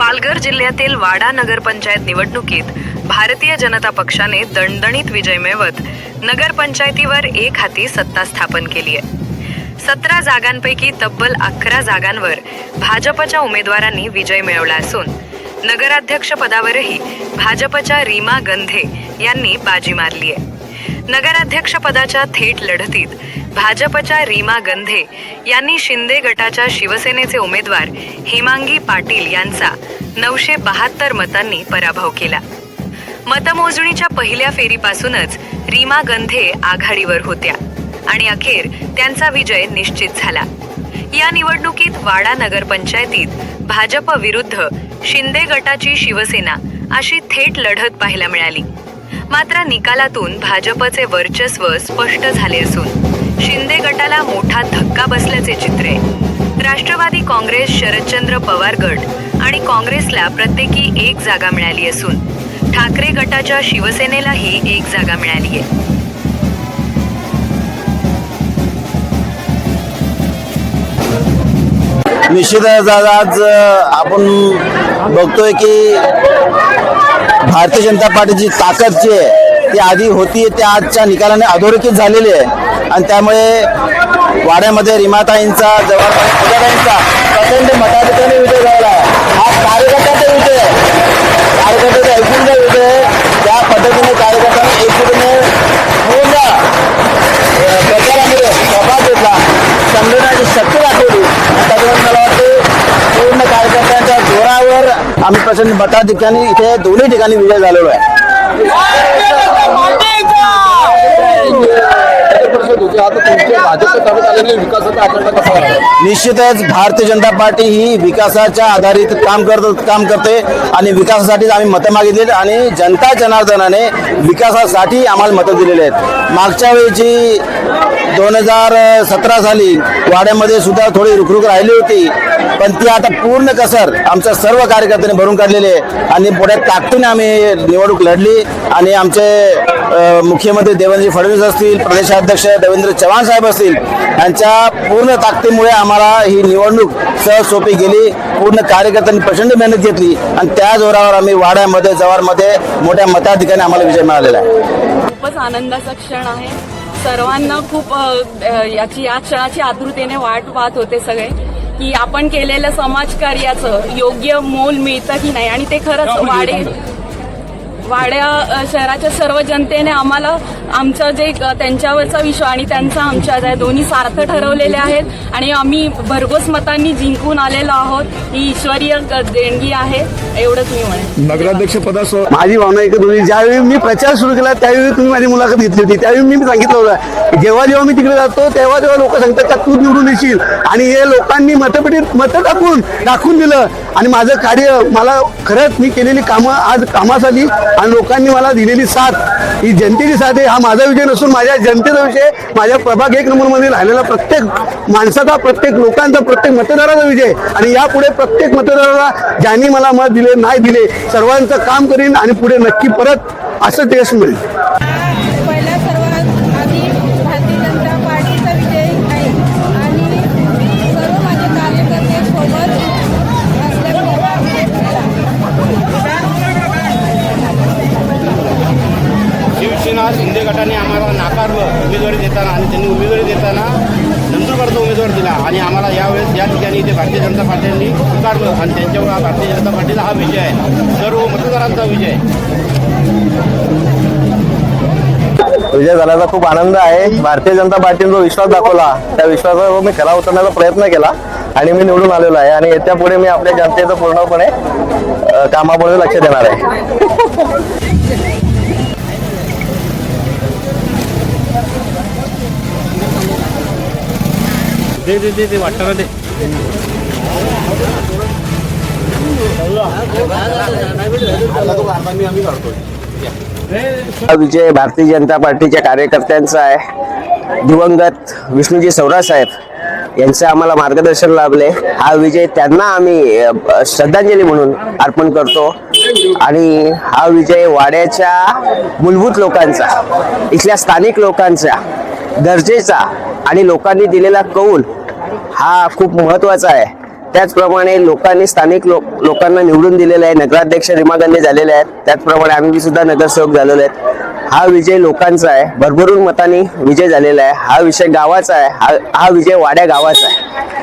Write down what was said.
पालघर जिल्ह्यातील वाडा नगरपंचायत निवडणुकीत भारतीय जनता पक्षाने दणदणीत विजय मिळवत नगरपंचायतीवर एक हाती सत्ता स्थापन केली आहे. सतरा जागांपैकी तब्बल अकरा जागांवर भाजपच्या उमेदवारांनी विजय मिळवला असून नगराध्यक्ष पदावरही भाजपच्या रीमा गंधे यांनी बाजी मारली आहे. नगराध्यक्ष पदाच्या थेट लढतीत भाजपच्या रीमा गंधे यांनी शिंदे गटाच्या शिवसेनेचे उमेदवार हेमांगी पाटील यांचा नऊशे बहात्तर मतांनी पराभव केला. मतमोजणीच्या पहिल्या फेरीपासूनच रीमा गंधे आघाडीवर होत्या आणि अखेर त्यांचा विजय निश्चित झाला. या निवडणुकीत वाडा नगरपंचायतीत भाजप विरुद्ध शिंदे गटाची शिवसेना अशी थेट लढत पाहायला मिळाली. मात्र निकालातून भाजपचे वर्चस्व स्पष्ट झाले असून शिंदे गटाला मोठा धक्का बसल्याचे चित्र. राष्ट्रवादी काँग्रेस शरदचंद्र पवार गट आणि काँग्रेसला प्रत्येकी एक जागा मिळाली असून ठाकरे गटाच्या शिवसेनेलाही एक जागा मिळाली आहे. निश्चितच आज आपण बघतोय की भारतीय जनता पार्टीची ताकद जी आहे ती आधी होती त्या आजच्या निकालाने अधोरेखित झालेली आहे. आणि त्यामुळे वाड्यामध्ये रिमाताईंचा जवळपास पूजाताईंचा आम्ही प्रचंड ठिकाणी इथे दोन्ही ठिकाणी विजय झालेलो आहे. निश्चितच भारतीय जनता पार्टी ही विकासाच्या आधारित काम करत काम करते आणि विकासासाठीच आम्ही मतं मागितली आणि जनता जनार्दनाने विकासासाठी आम्हाला मतं दिलेली आहेत. मागच्या वेळची दोन हजार सतरा साली वाड्यामध्ये सुद्धा थोडी रुखरुख राहिली होती. पण ती आता पूर्ण कसर आमच्या सर्व कार्यकर्त्यांनी भरून काढलेली आहे. आणि पुढे ताकदीने आम्ही निवडणूक लढली आणि आमचे मुख्यमंत्री देवेंद्र फडणवीस असतील प्रदेशाध्यक्ष देवेंद्र चव्हाण साहेब असतील यांच्या पूर्ण ताकदीमुळे आम्हाला ही निवडणूक सहज सोपी गेली. पूर्ण कार्यकर्त्यांनी प्रचंड मेहनत घेतली आणि त्या जोरावर आम्ही वाड्यामध्ये जवारमध्ये मोठ्या मताधिकाने आम्हाला विजय मिळालेला आहे. खूपच आनंदाचा क्षण आहे. सर्वांना खूप याची या क्षणाची आतुरतेने वाट पाहत होते सगळे की आपण केलेलं समाजकार्याचं योग्य मोल मिळतं की नाही? आणि ते खरंच वाडे वाड्या शहराच्या सर्व जनतेने आम्हाला आमचं जे त्यांच्यावरचा विश्वास आणि त्यांचा आमच्या त्या दोन्ही सार्थ ठरवलेले आहेत आणि आम्ही भरघोस मतांनी जिंकून आलेलो आहोत ही ईश्वरीय देणगी आहे एवढंच मी म्हणेन. नगराध्यक्ष पदासह माझी भावना एकच होती ज्यावेळी मी प्रचार सुरू केला त्यावेळी तुम्ही माझी मुलाखत घेतली होती त्यावेळी मी सांगितलं होतं जेव्हा जेव्हा मी तिकडे जातो तेव्हा जेव्हा लोक सांगतात का तू निवडून येशील? आणि हे लोकांनी मतपेटीत मतं टाकून दाखवून दिलं. आणि माझं कार्य मला खरंच मी केलेली कामं आज कामासाठी आणि लोकांनी मला दिलेली साथ. ही जनतेची साथ आहे. हा माझा विजय नसून माझ्या जनतेचा विषय माझ्या प्रभाग एक नंबरमध्ये राहिलेला प्रत्येक माणसाचा प्रत्येक लोकांचा प्रत्येक मतदाराचा विजय आणि यापुढे प्रत्येक मतदाराला ज्यांनी मला मत दिले नाही दिले सर्वांचं काम करीन आणि पुढे नक्की परत असं टेस्ट मिळेल. देताना आणि त्यांनी उमेदवारी देताना नंदुरबारचा उमेदवार दिला. आणि आम्हाला यावेळेस या ठिकाणी इथे भारतीय जनता पार्टीने स्वीकारलं आणि त्यांच्यावर हा भारतीय जनता पार्टीचा हा विजय आहे. सर्व मतदारांचा विजय विजय झाल्याचा खूप आनंद आहे. भारतीय जनता पार्टीने जो विश्वास दाखवला त्या विश्वासावर मी खरा उतरण्याचा प्रयत्न केला आणि मी निवडून आलेलो आहे. आणि येत्या पुढे मी आपल्या जनतेचं पूर्णपणे कामापुढे लक्ष देणार आहे. दे दे दे दे वाटतं दे. हा विजय भारतीय जनता पार्टीच्या कार्यकर्त्यांचा आहे. दिवंगत विष्णूजी सौरा साहेब यांचं आम्हाला मार्गदर्शन लाभले. हा विजय त्यांना आम्ही श्रद्धांजली म्हणून अर्पण करतो. आणि हा विजय वाड्याच्या मूलभूत लोकांचा इथल्या स्थानिक लोकांचा गरजेचा आणि लोकांनी दिलेला कौल हा खूप महत्त्वाचा आहे. त्याचप्रमाणे लोकांनी स्थानिक लोक लोकांना निवडून दिलेले आहे नगराध्यक्ष रिमा गांधी झालेले आहेत. त्याचप्रमाणे आम्ही सुद्धा नगरसेवक झालेलो आहेत. हा विजय लोकांचा आहे भरभरून मतांनी विजय झालेला आहे. हा विषय गावाचा आहे हा हा विजय वाड्या गावाचा आहे.